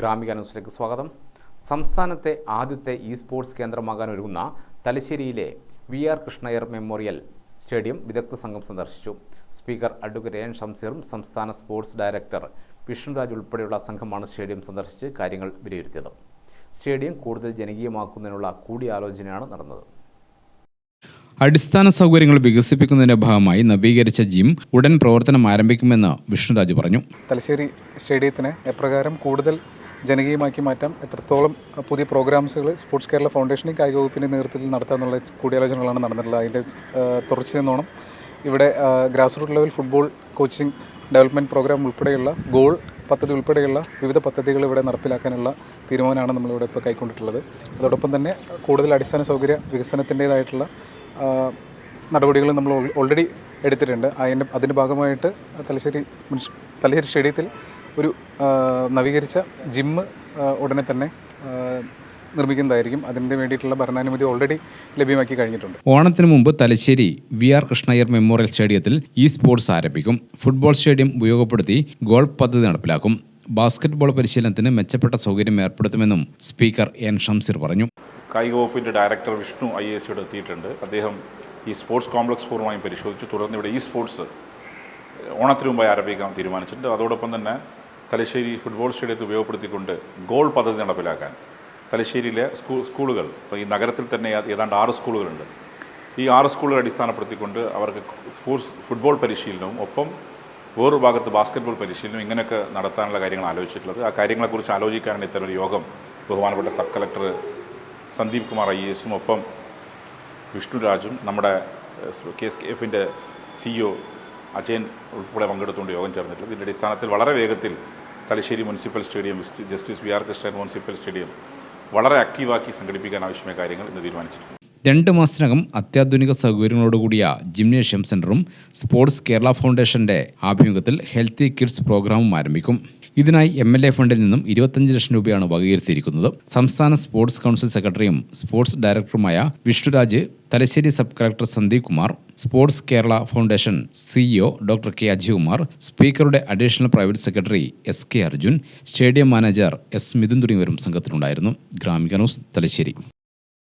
ഗ്രാമിക ന്യൂസിലേക്ക് സ്വാഗതം. സംസ്ഥാനത്തെ ആദ്യത്തെ ഇ സ്പോർട്സ് കേന്ദ്രമാകാൻ ഒരുങ്ങുന്ന തലശ്ശേരിയിലെ V R Krishna Iyer memorial stadium വിദഗ്ധ സംഘം സന്ദർശിച്ചു. സ്പീക്കർ അഡ്വക്കേറ്റ് എൻ ഷംസീറും സംസ്ഥാന സ്പോർട്സ് ഡയറക്ടർ വിഷ്ണുരാജ് ഉൾപ്പെടെയുള്ള സംഘമാണ് സ്റ്റേഡിയം സന്ദർശിച്ച് കാര്യങ്ങൾ വിലയിരുത്തിയത്. സ്റ്റേഡിയം കൂടുതൽ ജനകീയമാക്കുന്നതിനുള്ള കൂടിയാലോചനയാണ് നടന്നത്. അടിസ്ഥാന സൗകര്യങ്ങൾ വികസിപ്പിക്കുന്നതിന്റെ ഭാഗമായി നവീകരിച്ച ജിം ഉടൻ പ്രവർത്തനം ആരംഭിക്കുമെന്ന് വിഷ്ണുരാജ് പറഞ്ഞു. തലശ്ശേരി സ്റ്റേഡിയത്തിന് എപ്രകാരം കൂടുതൽ ജനകീയമാക്കി മാറ്റാം എത്രത്തോളം പുതിയ പ്രോഗ്രാംസുകൾ സ്പോർട്സ് കേരള ഫൗണ്ടേഷനും കായിക വകുപ്പിന്റെ നേതൃത്വത്തിൽ നടത്താമെന്നുള്ള കൂടിയാലോചനകളാണ് നടന്നിട്ടുള്ളത്. അതിന്റെ തുടർച്ചയെന്നോണം ഇവിടെ grass root level football coaching development programme ഉൾപ്പെടെയുള്ള ഗോൾ പദ്ധതി ഉൾപ്പെടെയുള്ള വിവിധ പദ്ധതികൾ ഇവിടെ നടപ്പിലാക്കാനുള്ള തീരുമാനമാണ് നമ്മളിവിടെ ഇപ്പോൾ കൈക്കൊണ്ടിട്ടുള്ളത്. അതോടൊപ്പം തന്നെ കൂടുതൽ അടിസ്ഥാന സൗകര്യ വികസനത്തിന്റേതായിട്ടുള്ള നടപടികൾ നമ്മൾ ഓൾറെഡി എടുത്തിട്ടുണ്ട്. അതിന്റെ അതിന്റെ ഭാഗമായിട്ട് തലശ്ശേരി തലശ്ശേരി സ്റ്റേഡിയത്തിൽ ഒരു നവീകരിച്ച ജിമ്മ് ഉടനെ തന്നെ നിർമ്മിക്കുന്നതായിരിക്കും. അതിന് വേണ്ടിയിട്ടുള്ള ഭരണാനുമതി ഓൾറെഡി ലഭ്യമാക്കി കഴിഞ്ഞിട്ടുണ്ട്. ഓണത്തിന് മുമ്പ് Thalassery V R Krishna Iyer memorial സ്റ്റേഡിയത്തിൽ ഇ സ്പോർട്സ് ആരംഭിക്കും. ഫുട്ബോൾ സ്റ്റേഡിയം ഉപയോഗപ്പെടുത്തി ഗോൾ പദ്ധതി നടപ്പിലാക്കും. ബാസ്കറ്റ്ബോൾ പരിശീലനത്തിന് മെച്ചപ്പെട്ട സൗകര്യം ഏർപ്പെടുത്തുമെന്നും സ്പീക്കർ എൻ ഷംസീർ പറഞ്ഞു. കായിക വകുപ്പിന്റെ ഡയറക്ടർ വിഷ്ണു ഐ എസ് ഇവിടെ എത്തിയിട്ടുണ്ട്. അദ്ദേഹം ഈ സ്പോർട്സ് കോംപ്ലക്സ് പൂർണമായും പരിശോധിച്ചു. തുടർന്ന് ഇവിടെ ഈ സ്പോർട്സ് ഓണത്തിന് മുമ്പായി ആരംഭിക്കാൻ തീരുമാനിച്ചിട്ടുണ്ട്. അതോടൊപ്പം തന്നെ തലശ്ശേരി ഫുട്ബോൾ സ്റ്റേഡിയത്തെ ഉപയോഗപ്പെടുത്തിക്കൊണ്ട് ഗോൾ പദ്ധതി നടപ്പിലാക്കാൻ തലശ്ശേരിയിലെ സ്കൂൾ സ്കൂളുകൾ ഇപ്പോൾ ഈ നഗരത്തിൽ തന്നെ ഏതാണ്ട് ആറ് സ്കൂളുകളുണ്ട്. ഈ ആറ് സ്കൂളുകൾ അടിസ്ഥാനപ്പെടുത്തിക്കൊണ്ട് അവർക്ക് സ്പോർട്സ് ഫുട്ബോൾ പരിശീലനവും ഒപ്പം വേറൊരു ഭാഗത്ത് ബാസ്ക്കറ്റ്ബോൾ പരിശീലനം ഇങ്ങനെയൊക്കെ നടത്താനുള്ള കാര്യങ്ങൾ ആലോചിച്ചിട്ടുള്ളത്. ആ കാര്യങ്ങളെക്കുറിച്ച് ആലോചിക്കാനാണ് ഇത്തരം ഒരു യോഗം ബഹുമാനപ്പെട്ട sub collector Sandeep Kumar I എസും ഒപ്പം വിഷ്ണുരാജും നമ്മുടെ കെ എസ് കെ എഫിന്റെ സിഇഒ അജയൻ ഉൾപ്പെടെ പങ്കെടുത്തുകൊണ്ട് യോഗം ചേർന്നിട്ടുള്ളത് ഇതിന്റെ അടിസ്ഥാനത്തിൽ വളരെ വേഗത്തിൽ Thalassery municipal stadium justice V R Krishnan municipal stadium വളരെ ആക്റ്റീവാക്കി സംഘടിപ്പിക്കാൻ ആവശ്യമായ കാര്യങ്ങൾ ഇന്ന് തീരുമാനിച്ചിട്ടുണ്ട്. രണ്ട് മാസത്തിനകം അത്യാധുനിക സൗകര്യങ്ങളോടുകൂടിയ ജിംനേഷ്യം സെന്ററും സ്പോർട്സ് കേരള ഫൗണ്ടേഷന്റെ ആഭിമുഖ്യത്തിൽ ഹെൽത്തി കിഡ്സ് പ്രോഗ്രാമും ആരംഭിക്കും. ഇതിനായി എം എൽ എ ഫണ്ടിൽ നിന്നും ഇരുപത്തഞ്ച് ലക്ഷം രൂപയാണ് വകയിരുത്തിയിരിക്കുന്നത്. സംസ്ഥാന സ്പോർട്സ് കൗൺസിൽ സെക്രട്ടറിയും സ്പോർട്സ് ഡയറക്ടറുമായ Vishnuraj Thalassery sub collector Sandeep Kumar sports Kerala foundation CEO doctor K Ajikumar സ്പീക്കറുടെ additional private secretary S K Arjun stadium manager S Mithun തുടങ്ങിയവരും സംഘത്തിലുണ്ടായിരുന്നു. ഗ്രാമിക ന്യൂസ് തലശ്ശേരി.